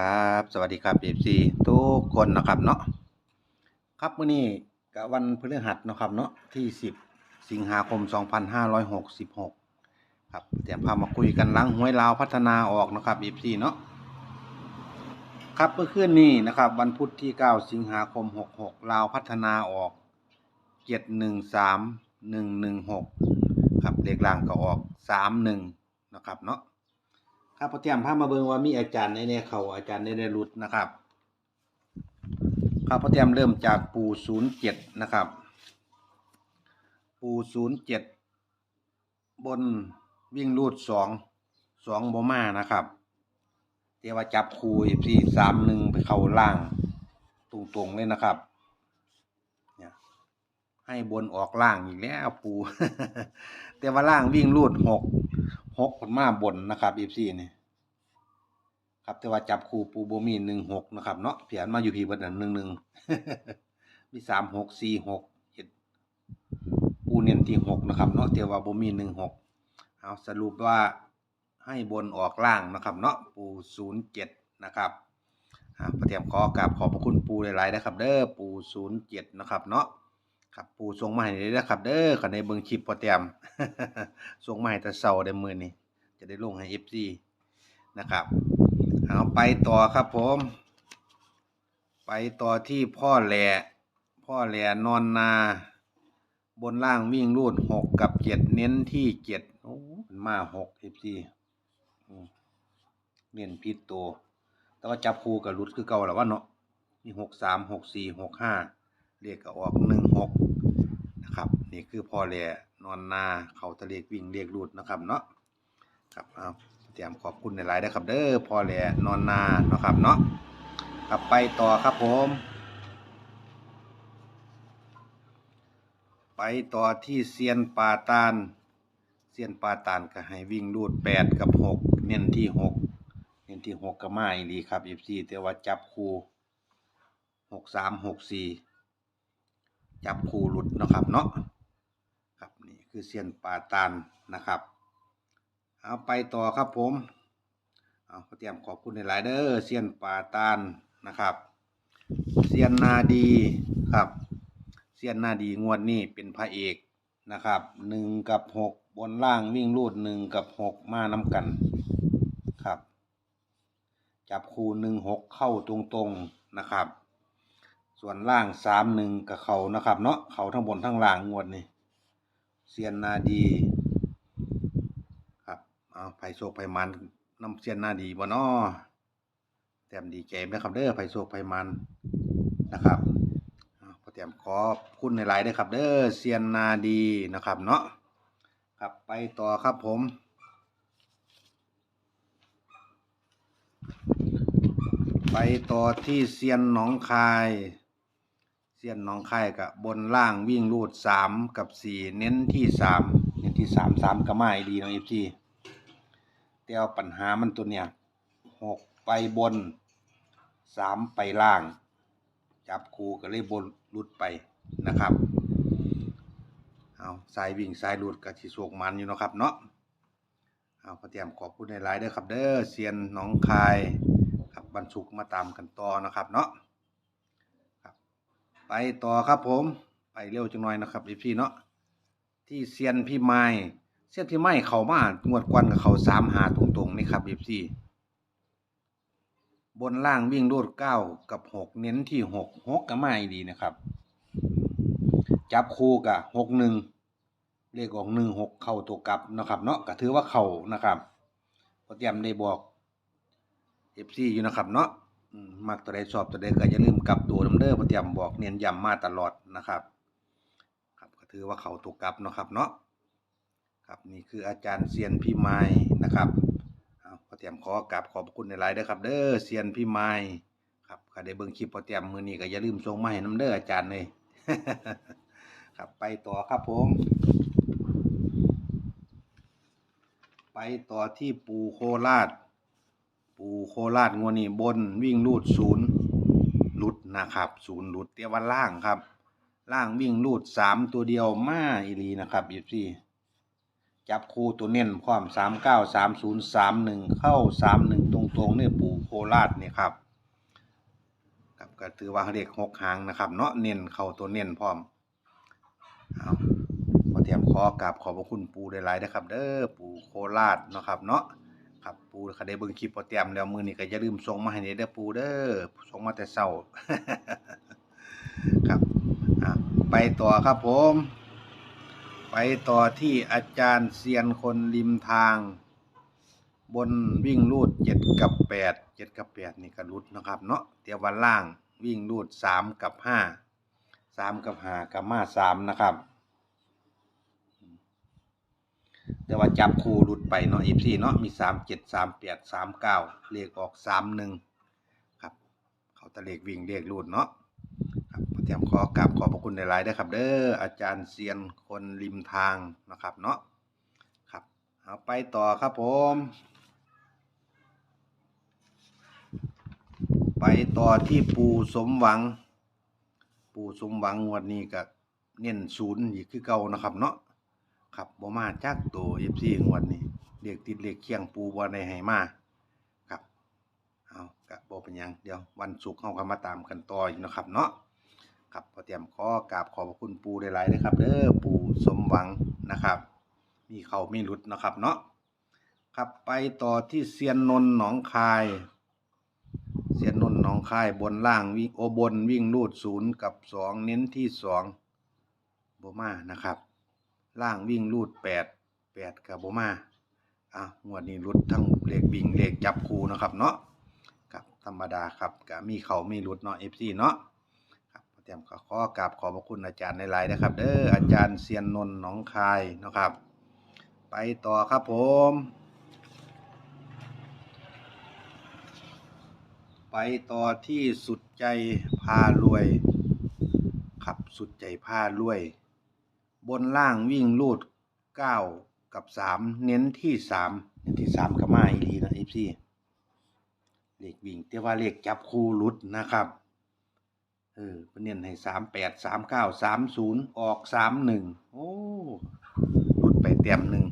ครับ สวัสดีครับเอฟซีทุกคนนะครับเนาะครับมื้อนี้ก็วันพฤหัสนะครับเนาะที่10สิงหาคม2566ครับเตรียมพามาคุยกันหลังหวยลาวพัฒนาออกนะครับเอฟซีเนาะครับเมื่อคืนนี้นะครับ วันพุธที่9สิงหาคม66ลาวพัฒนาออก713116ครับเลขล่างก็ออก31นะครับเนาะ ครับพอเตรียมพามาเบิ่งว่ามีอาจารย์ในเนี่ยเขาอาจารย์ในเนรุดนะครับ ครับพอเตรียมเริ่มจากปูศูนย์เจ็ดนะครับ ปูศูนย์เจ็ดบนวิ่งรูดสองสองบมานะครับเทว่าจับคูสี่สามหนึ่งไปเข้าล่างตรงๆเลยนะครับเนี่ยให้บนออกล่างอีกแล้วปูแต่ว่าล่างวิ่งรูดหก หกผลมาบนนะครับอีซี่นี่ครับแต่ว่าจับคู่ปูโบมีหนึ่งหกนะครับเนาะเพียนมาอยู่พีบิดหนึ่งหนึ่งมีสามหกสี่หกเจ็ดปูเน้นที่หกนะครับเนาะแต่ว่าโบมีหนึ่งหกเอาสรุปว่าให้บนออกล่างนะครับเนาะปูศูนย์เจ็ดนะครับอ่าประเทียมขอกราบขอบพระคุณปูหลายๆนะครับ เด้อปูศูนย์เจ็ดนะครับเนาะ ครับปูส่งมาให้เลยนะครับ เด้อขันในเบิ่งคลิปพอเตรียมส่งมาให้แต่เช้าได้มือนี้จะได้ลงให้ FC นะครับเอาไปต่อครับผม ไปต่อที่พ่อแหล่พ่อแหล่นอนนา บนล่างวิ่งรูดหกกับเจ็ดเน้นที่เจ็ดโอ้เป็นมาหก FC อืมเน้นผิดตัวแต่ว่าจับคู่กับรุดคือเก่าแล้วว่าเนาะมีหกสามหกสี่หกห้า เลขก็ออกหนึ่งหกนะครับนี่คือพ่อแหล่นอนนาเขาตะเลขวิ่งเลขรูดนะครับเนาะครับเอาเตรียมขอบคุณในหลายๆนะครับเด้อพ่อแหล่นอนนาเนาะครับเนาะครับไปต่อครับผม ไปต่อที่เซียนปาตานเซียนปาตานก็ให้วิ่งรูดแปดกับหกเน้นที่หกเน้นที่หกก็มาอีลีครับเอฟซีแต่ว่าจับคู่หกสามหกสี่ จับคู่หลุดนะครับเนาะครับนี่คือเซียนปาตานนะครับ เอาไปต่อครับผมเอาเตรียมขอบคุณในหลายเด้อเซียนปาตานนะครับเซียนนาดีครับเซียนนาดีงวดนี้เป็นพระเอกนะครับหนึ่งกับหกบนล่างวิ่งรูดหนึ่งกับหกมาน้ำกันครับ จับคู่หนึ่งหกเข้าตรงๆนะครับ ส่วนล่างสามหนึ่งกับเขานะครับ เนาะเขาทั้งบนทั้งล่างงวดนี้เซียนนาดีครับเอาไผ่โศกไผ่มันน้ำเซียนนาดีบ่เนาะแต้มดีใจนะครับเด้อไผ่โศกไผ่มันนะครับอ่าพอเตรียมขอบคุณในไลน์ด้วยครับ เด้อเซียนนาดีนะครับ เนาะครับไปต่อครับผมไปต่อที่เซียนหนองคาย ซียนหนองคายกับบนล่างวิ่งรูดสามกับสี่เน้นที่สามเน้นที่สามสามก็ไม่ดีเน้องเอฟซีแต่เอาปัญหามันตัวเนี้ยหกไปบนสามไปล่าง จับคูก็เลยบนรุดไปนะครับเอาสายวิ่งสายรุดกับที่สวกมันอยู่เนาะครับเนาะเอาขอเตรียมขอบคุณในไลน์เด้อครับเด้อเซียนหนองคายครับบรรทุกมาตามกันต่อนะครับเนาะ ไปต่อครับผม ไปเร็วจังหน่อยนะครับอีพี่เนาะที่เซียนพี่ไม้เซียนพี่ไม้เขามางวดกวนกับเขาสามหาตรงๆนี่ครับอีพี่บนล่างวิ่งรูดเก้ากับหกเน้นที่หกหกก็ไม่ดีนะครับ จับคู่กับหกหนึ่งเลขออกหนึ่งหกเข้าตัวกลับนะครับ เนาะก็ถือว่าเข้านะครับพอเตรียมได้บอกเอฟซีอยู่นะครับเนาะ มมักตัวใดชอบตัวใดก็อย่าลืมกลับตัวน้ำเด้อพอเตรียมบอกเน้นย้ำมาตลอดนะครับ ครับก็ถือว่าเขาตัวกลับเนาะครับเนาะครับนี่คืออาจารย์เซียนพี่ไม้นะครับเอาพอเตรียมขอกราบขอบคุณในไลน์ด้ครับ เด้อเซียนพี่ไม้ครับใครได้เบิ่งคลิปพอเตรียมมือนี้ก็อย่าลืมส่งมาให้น้ำเด้ออาจารย์เลยครับไปต่อครับผม ไปต่อที่ปูโคราช ปูโคราชงวนี้บนวิ่งรูดศูนย์หลุดนะครับศูนย์หลุดเตียวันล่างครับ ล่างวิ่งรูดสามตัวเดียวมาอีหลีนะครับอีซี่จับคู่ตัวเน้นพร้อมสามเก้าสามศูนย์สามหนึ่งเข้าสามหนึ่งตรงๆเนี่ยปูโคราชเนี่ยครับครับก็ถือว่าเรียกหกหางนะครับ เนาะเน้นเข้าตัวเน้นพร้อมเอาพอเตรียมขอกราบขอบพระคุณปูได้หลายๆนะครับ เด้อปูโคราชนะครับ เนาะ ครับปู่ถ้าได้เบิ่งคลิปพอเตรียมแล้วมือนี้ก็อย่าลืมส่งมาให้เด้อปูเด้อส่งมาแต่เช้าครับไปต่อครับผม ไปต่อที่อาจารย์เซียนคนริมทาง บนวิ่งรูดเจ็ดกับแปดเจ็ดกับแปดนี่ก็รุดนะครับ เนาะเตียววันล่างวิ่งรูดสามกับห้าสามกับห้ากับมาสามนะครับ แต่ว่าจับคู่รุดไปเนาะเอฟซีเนาะมีสามเจ็ดสามแปดสามเก้าเลขออกสามหนึ่งครับ เขาตะเลขวิ่งเลขรูดเนาะครับเตรียมขอกราบขอบพระคุณในไลน์ด้วยครับ เด้ออาจารย์เซียนคนริมทางนะครับเนาะครับเอาไปต่อครับผม ไปต่อที่ปูสมหวัง ปูสมหวังงวดนี้ก็เน้นศูนย์อีกคือเก่านะครับเนาะ ครับบ่มาจากตัวเอฟซีงวดนี้เลขติดเลขเคียงปูบ่ได้ให้มาครับเอากะบ่เป็นหยังเดี๋ยววันศุกร์เฮาก็มาตามกันต่ออีกนะครับเนาะครับพอเตรียมขอกราบขอบพระคุณปูได้หลายๆนะครับเด้อปูสมหวังนะครับ มีเขามีหลุดนะครับเนาะครับไปต่อที่เซียนนนท์หนองคาย เซียนนนท์หนองคายบนล่างวิ่งโอบนวิ่งลูดศูนย์กับสองเน้นที่สองโบมานะครับ ล่างวิ่งลูดแปดแปดกับโบมาอะงวดนี้ลุดทั้งเลขบิ่งเลขจับคูนะครับเนาะครับธรรมดาครับก็มีเขามีหลุดเนาะเอฟซีเนาะครับเตรียมขอขอกราบขอบพระคุณอาจารย์ในไลน์นะครับ เด้ออาจารย์เซียนนนท์หนองคายนะครับ ไปต่อครับผม ไปต่อที่สุดใจพารวย ครับสุดใจพารวย บนล่างวิ่งลูดเก้ากับสามเน้นที่สามเน้นที่สามกับมาอีหลีนะเอฟซีเลขวิ่งแต่ว่าเลขจับคู่ลุดนะครับเออเพิ่นเน้นให้สามแปดสามเก้าสามศูนย์ออกสามหนึ่งโอ้ลุดไปเต็มหนึ่ง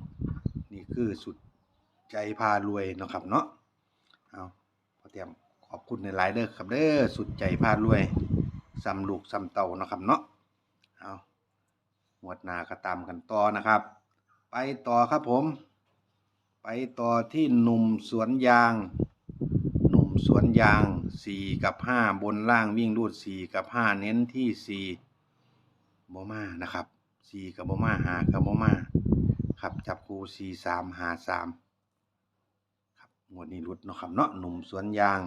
นี่คือสุดใจพารวยนะครับเนาะเอาพอเตรียมขอบคุณในไลน์เด้อครับเด้อสุดใจพารวยซ้ำลูกซ้ำเต่านะครับเนาะ หมวดหนาก็ตามกันต่อนะครับ ไปต่อครับผม ไปต่อที่หนุ่มสวนยาง หนุ่มสวนยางสี่กับห้าบนล่างวิ่งรูดสี่กับห้าเน้นที่สี่โบมานะครับสี่กับโบมาหากับโบมาครับจับคู่สี่สามหาสามครับงวดนี้หลุดเนาะครับเนาะหนุ่มสวนยาง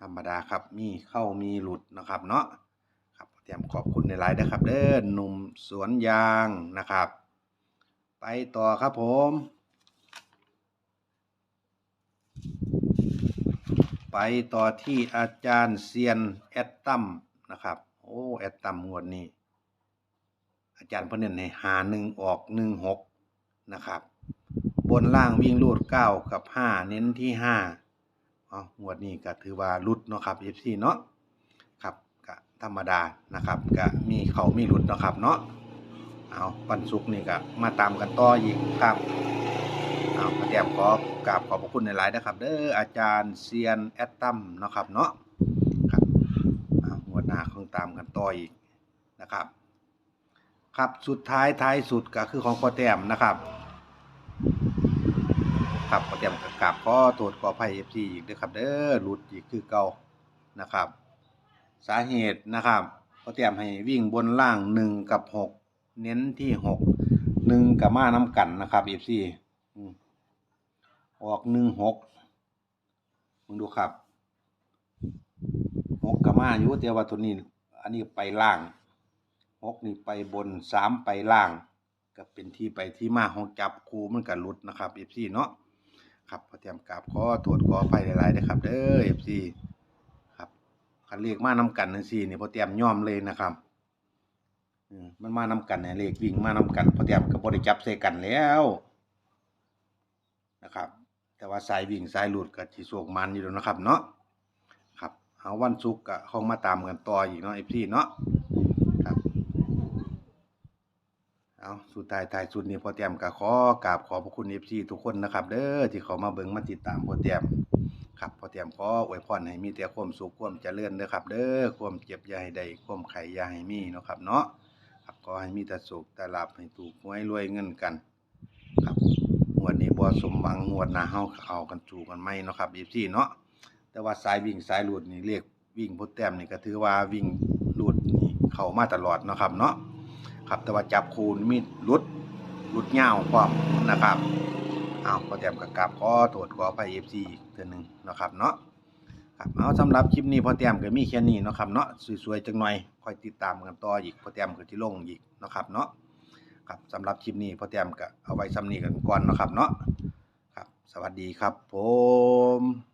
ธรรมดาครับมีเข้ามีหลุดนะครับเนาะ ครับเตรียมขอบคุณในไลน์นะครับเด้อหนุ่มสวนยางนะครับ ไปต่อครับผม ไปต่อที่อาจารย์เซียนแอดตัมนะครับ โอ้แอดตัมงวดนี้ อาจารย์เพิ่นเน้นให้หาหนึ่งออกหนึ่งหกนะครับ บนล่างวิ่งรูดเก้ากับห้าเน้นที่ห้าอ๋องวดนี้ก็ถือว่ารุดเนาะครับเอฟซีเนาะ ธรรมดานะครับก็มีเขามีรุดนะครับเนาะเอาวันศุกร์นี่ก็มาตามกันต่ออีกครับเอาขอเตรียมขอกราบขอบพระคุณในหลายนะครับเด้ออาจารย์เซียนแอดตัมนะครับเนาะครับเอาหัวหน้าของตามกันต่ออีกนะครับ ครับสุดท้ายท้ายสุดก็คือของขอเตียมนะครับครับขอเตียมกราบขอโทษขออภัยเอฟซีอีกด้วยครับเด้อหลุดอีกคือเก่านะครับ สาเหตุนะครับขอเตรียมให้วิ่งบนล่างหนึ่งกับหกเน้นที่หกหนึ่งกับมาน้ำกันนะครับเอฟซีออกหนึ่งหกมึงดูครับหกกับมาอยู่แต่ว่าตัวนี้ อันนี้ไปล่างหกนี่ไปบนสามไปล่าง ก็เป็นที่ไปที่มาของจับคูมันกับลุดนะครับเอฟซีเนาะครับพอเตรียมกราบขอโทษขอไปหลายๆนะครับเด้อเอฟซีครับ คันเลขมานำกันนั่นสินี่พอเตรียมย่อมเลยนะครับมันมานำกันเนี่ยเลขวิ่งมานำกันพอเตรียมกับบริจับใส่กันแล้วนะครับ แต่ว่าสายวิ่งสายหลุดกับจีสวกมันอยู่แล้วนะครับ เนาะครับเอาวันศุกร์ก็คงมาตามกันต่ออีกเนาะเอฟซีเนาะครับเอาสุดท้ายท้ายสุดนี้พอแต้มก็ขอกราบขอบพระคุณ FC ทุกคนนะครับ เด้อที่เขามาเบิ่งมาติดตามพอแต้ม ครับพอแต้มขออวยพรให้มีแต่ความสุขความเจริญเด้อครับ เด้อความเจ็บยาให้ได้ความไข้อย่าให้มีเนาะครับเนาะครับขอให้มีแต่สุขแต่หลาภให้ถูกหวยรวยเงินกัน ครับงวดนี้บ่สมหวังงวดหน้าเฮาเอากันสู่กันใหม่เนาะครับ FC เนาะแต่ว่าสายวิ่งสายหลุดนี่เรียกวิ่งพดแต้มนี่ก็ถือว่าวิ่งหลุดนี่เข้ามาตลอดเนาะครับเนาะครับแต่ว่าจับคูณมีหลุดหลุดยาควพร้อมนะครับ อ้าวพอแต้มกับกราบขอโทษขออภัย FC อีกเทื่อหนึงเนาะครับเนาะครับเอาสำหรับคลิปนี้พอแต้มก็มีแค่นี้เนาะครับเนาะสวยๆจังหน่อยคอยติดตามกันต่ออีกพอแต้มก็ที่ลงอีกเนาะครับเนาะครับสำหรับคลิปนี้พอแต้มก็เอาไว้ซ้ำนี้กันก่อนเนาะครับเนาะครับ สวัสดีครับผม